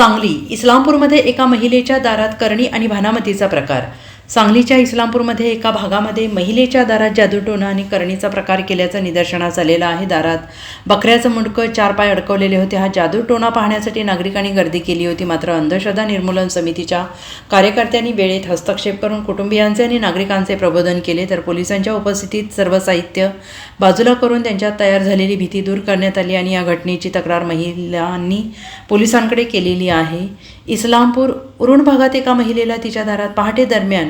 सांगली इस्लामपूरमध्ये एका महिलेच्या दारात करणी आणि भानामतीचा प्रकार सांगलीच्या इस्लामपूरमध्ये एका भागामध्ये महिलेच्या दारात जादूटोणा आणि करणीचा प्रकार केल्याचं निदर्शनास आलेलं आहे. दारात बकऱ्याचं मुंडकं चार पाय अडकवलेले होते. हा जादूटोणा पाहण्यासाठी नागरिकांनी गर्दी केली होती. मात्र अंधश्रद्धा निर्मूलन समितीच्या कार्यकर्त्यांनी वेळेत हस्तक्षेप करून कुटुंबियांचे आणि नागरिकांचे प्रबोधन केले. तर पोलिसांच्या उपस्थितीत सर्व साहित्य बाजूला करून त्यांच्यात तयार झालेली भीती दूर करण्यात आली आणि या घटनेची तक्रार महिलांनी पोलिसांकडे केलेली आहे. इस्लामपूर उरुण भागात एका महिलेला तिच्या दारात पहाटे दरम्यान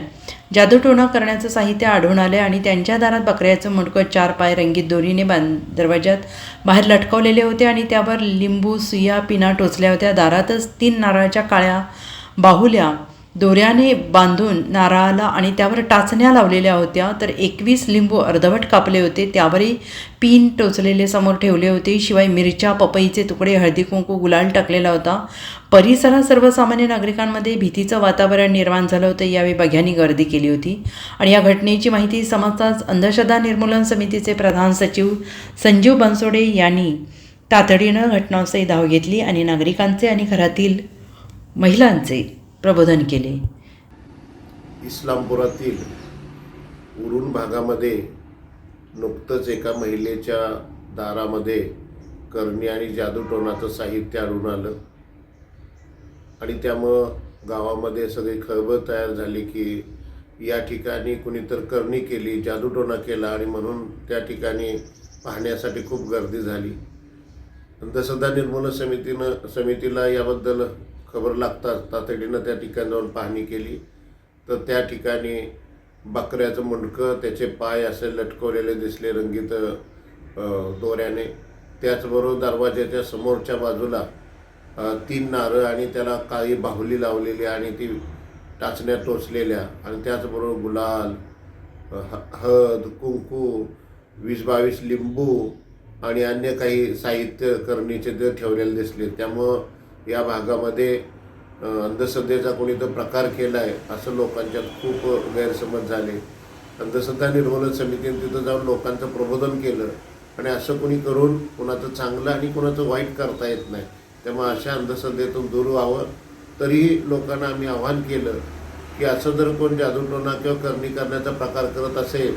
जादूटोणा करण्याचं साहित्य आढळून आले आणि त्यांच्या दारात बकऱ्याचं मुडकं चार पाय रंगीत दोरीने बांध दरवाज्यात बाहेर लटकवलेले होते आणि त्यावर लिंबू सुया पिना टोचल्या होत्या. दारातच तीन नारळाच्या काळ्या बाहुल्या दोऱ्याने बांधून नारळाला आणि त्यावर टाचण्या लावलेल्या होत्या तर एकवीस लिंबू अर्धवट कापले होते. त्यावरही पिन टोचलेले समोर ठेवले होते. शिवाय मिरच्या पपईचे तुकडे हळदी कुंकू गुलाल टाकलेला होता. परिसरात सर्वसामान्य नागरिकांमध्ये भीतीचं वातावरण निर्माण झालं होतं. यावेळी बघ्यांनी गर्दी केली होती. आणि या घटनेची माहिती समजताच अंधश्रद्धा निर्मूलन समितीचे प्रधान सचिव संजीव बनसोडे यांनी तातडीनं घटनास्थळी धाव घेतली आणि नागरिकांचे आणि घरातील महिलांचे प्रबोधन केले. इस्लामपुरातील उरुण भागामध्ये नुकतंच एका महिलेच्या दारामध्ये करणी आणि जादूटोणाचं साहित्य आढळून आलं. आणि त्यामुळं गावामध्ये सगळी खळबळ तयार झाली की या ठिकाणी कुणीतर करणी केली जादूटोणा केला आणि म्हणून त्या ठिकाणी पाहण्यासाठी खूप गर्दी झाली. अंधश्रद्धा निर्मूलन समितीनं समितीला याबद्दल खबर लागताच तातडीनं त्या ठिकाणी जाऊन पाहणी केली. तर त्या ठिकाणी बकऱ्याचं मुंडकं त्याचे पाय असे लटकवलेले दिसले रंगीत दोऱ्याने. त्याचबरोबर दरवाज्याच्या समोरच्या बाजूला तीन नारळ आणि त्याला काळी बाहुली लावलेली आणि ती टाचण्या टोचलेल्या आणि त्याचबरोबर गुलाल ह- हळद कुंकू वीस बावीस लिंबू आणि अन्य काही साहित्य करणीचे ते ठेवलेले दिसले. त्यामुळं या भागामध्ये अंधश्रद्धेचा कोणी तर प्रकार केला आहे असं लोकांच्यात खूप गैरसमज झाले. अंधश्रद्धा निर्मूलन समितीने तिथं जाऊन लोकांचं प्रबोधन केलं. आणि असं कोणी करून कोणाचं चांगलं आणि कोणाचं वाईट करता येत नाही. त्यामुळे अशा अंधश्रद्धेतून दूर व्हावं तरीही लोकांना आम्ही आव्हान केलं की असं जर कोण जादूटोणा किंवा करणी करण्याचा प्रकार करत असेल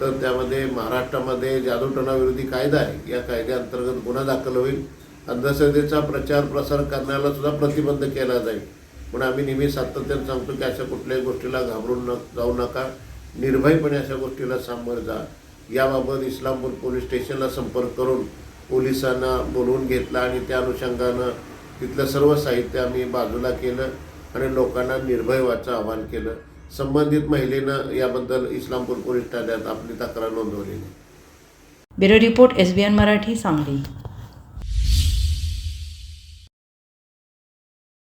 तर त्यामध्ये महाराष्ट्रामध्ये जादूटोणाविरोधी कायदा आहे. या कायद्याअंतर्गत गुन्हा दाखल होईल. अंधश्रद्धेचा प्रचार प्रसार करण्याला सुद्धा प्रतिबंध केला जाईल. पण आम्ही नेहमी सातत्यानं सांगतो की अशा कुठल्याही गोष्टीला घाबरून न जाऊ नका. निर्भयपणे अशा गोष्टीला सामोरं जा. याबाबत इस्लामपूर पोलीस स्टेशनला संपर्क करून पोलिसांना बोलवून घेतला आणि त्या अनुषंगानं तिथलं सर्व साहित्य आम्ही बाजूला केलं आणि लोकांना निर्भय व्हायचं आवाहन केलं. संबंधित महिलेनं याबद्दल इस्लामपूर पोलीस ठाण्यात आपली तक्रार नोंदवलेली. Bureau report S B N Marathi Sangli.